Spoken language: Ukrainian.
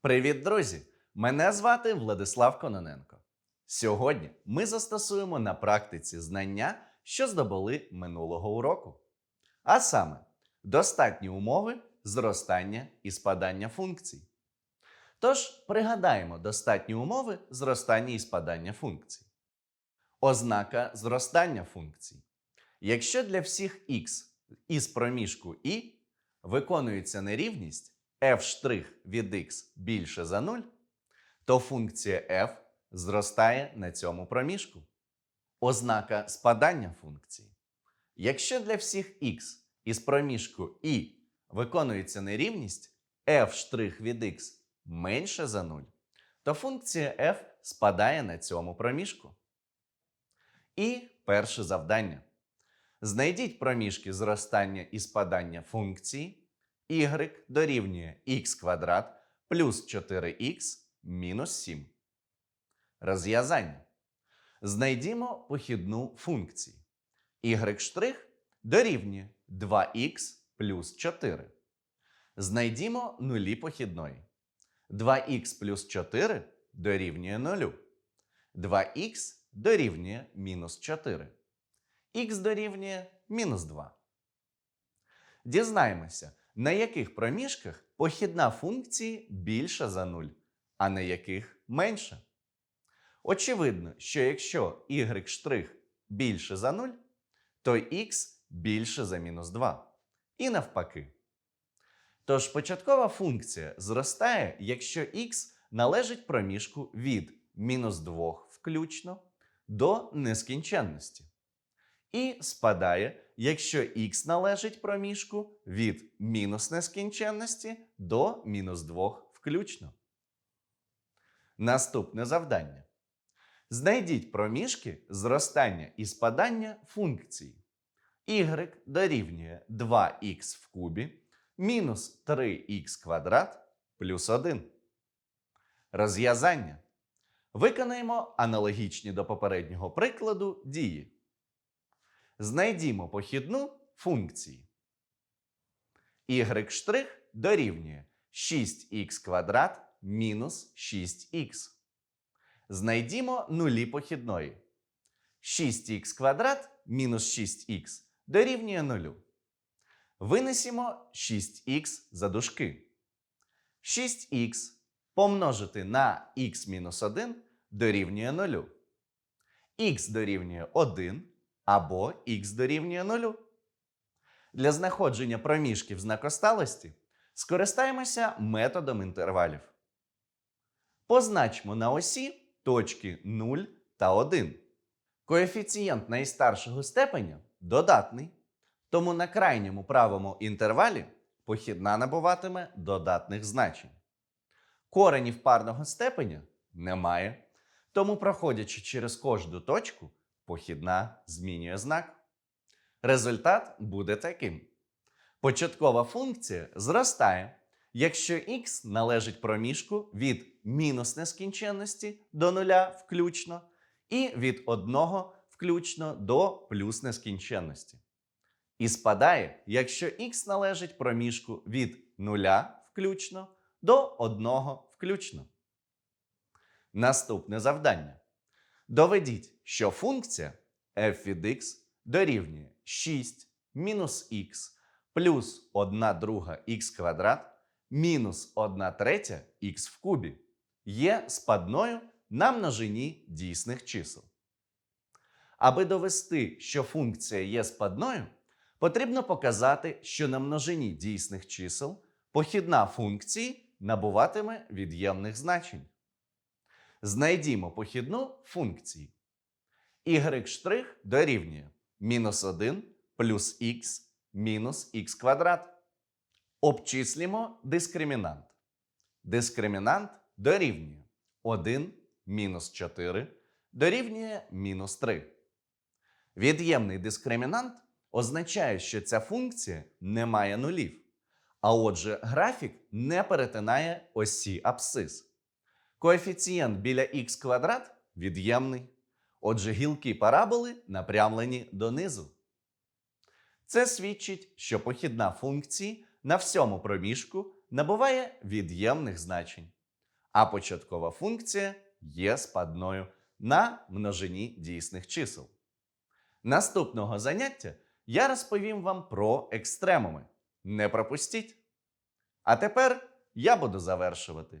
Привіт, друзі! Мене звати Владислав Кононенко. Сьогодні ми застосуємо на практиці знання, що здобули минулого уроку. А саме, достатні умови зростання і спадання функцій. Тож пригадаємо достатні умови зростання і спадання функцій. Ознака зростання функцій. Якщо для всіх х із проміжку і виконується нерівність f' від x більше за 0, то функція f зростає на цьому проміжку. Ознака спадання функції. Якщо для всіх x із проміжку і виконується нерівність f' від x менше за 0, то функція f спадає на цьому проміжку. І перше завдання. Знайдіть проміжки зростання і спадання функції y дорівнює x квадрат плюс 4х мінус 7. Розв'язання. Знайдімо похідну функції. y' дорівнює 2х плюс 4. Знайдімо нулі похідної. 2х плюс 4 дорівнює 0. 2х дорівнює мінус 4. х дорівнює мінус 2. Дізнаємося, на яких проміжках похідна функції більша за 0, а на яких менша. Очевидно, що якщо y' більше за 0, то х більше за мінус 2. І навпаки. Тож початкова функція зростає, якщо х належить проміжку від мінус 2 включно до нескінченності. І спадає, якщо х належить проміжку від мінус нескінченності до мінус 2 включно. Наступне завдання. Знайдіть проміжки зростання і спадання функції. y дорівнює 2х в кубі мінус 3х квадрат плюс 1. Розв'язання. Виконаємо аналогічні до попереднього прикладу дії. Знайдімо похідну функції. y' дорівнює 6х квадрат мінус 6х. Знайдімо нулі похідної. 6х квадрат мінус 6х дорівнює 0. Винесімо 6х за дужки. 6х помножити на х-1 дорівнює 0. х дорівнює 1 або х дорівнює 0. Для знаходження проміжків знакосталості скористаємося методом інтервалів. Позначмо на осі точки 0 та 1. Коефіцієнт найстаршого степеня додатний, тому на крайньому правому інтервалі похідна набуватиме додатних значень. Коренів парного степеня немає, тому, проходячи через кожну точку, похідна змінює знак. Результат буде таким. Початкова функція зростає, якщо х належить проміжку від мінус нескінченності до нуля включно, і від 1 включно до плюс нескінченності. І спадає, якщо х належить проміжку від 0 включно до 1 включно. Наступне завдання. Доведіть, що функція f від x дорівнює 6 мінус х плюс 1 друга х квадрат мінус 1 третя х в кубі є спадною на множині дійсних чисел. Аби довести, що функція є спадною, потрібно показати, що на множині дійсних чисел похідна функції набуватиме від'ємних значень. Знайдімо похідну функції. y' дорівнює мінус 1 плюс х мінус х квадрат. Обчислімо дискримінант. Дискримінант дорівнює 1 мінус 4 дорівнює мінус 3. Від'ємний дискримінант означає, що ця функція не має нулів. А отже, графік не перетинає осі абсцис. Коефіцієнт біля х квадрат від'ємний. Отже, гілки параболи напрямлені донизу. Це свідчить, що похідна функції на всьому проміжку набуває від'ємних значень. а початкова функція є спадною на множині дійсних чисел. Наступного заняття я розповім вам про екстремуми. Не пропустіть! А тепер я буду завершувати.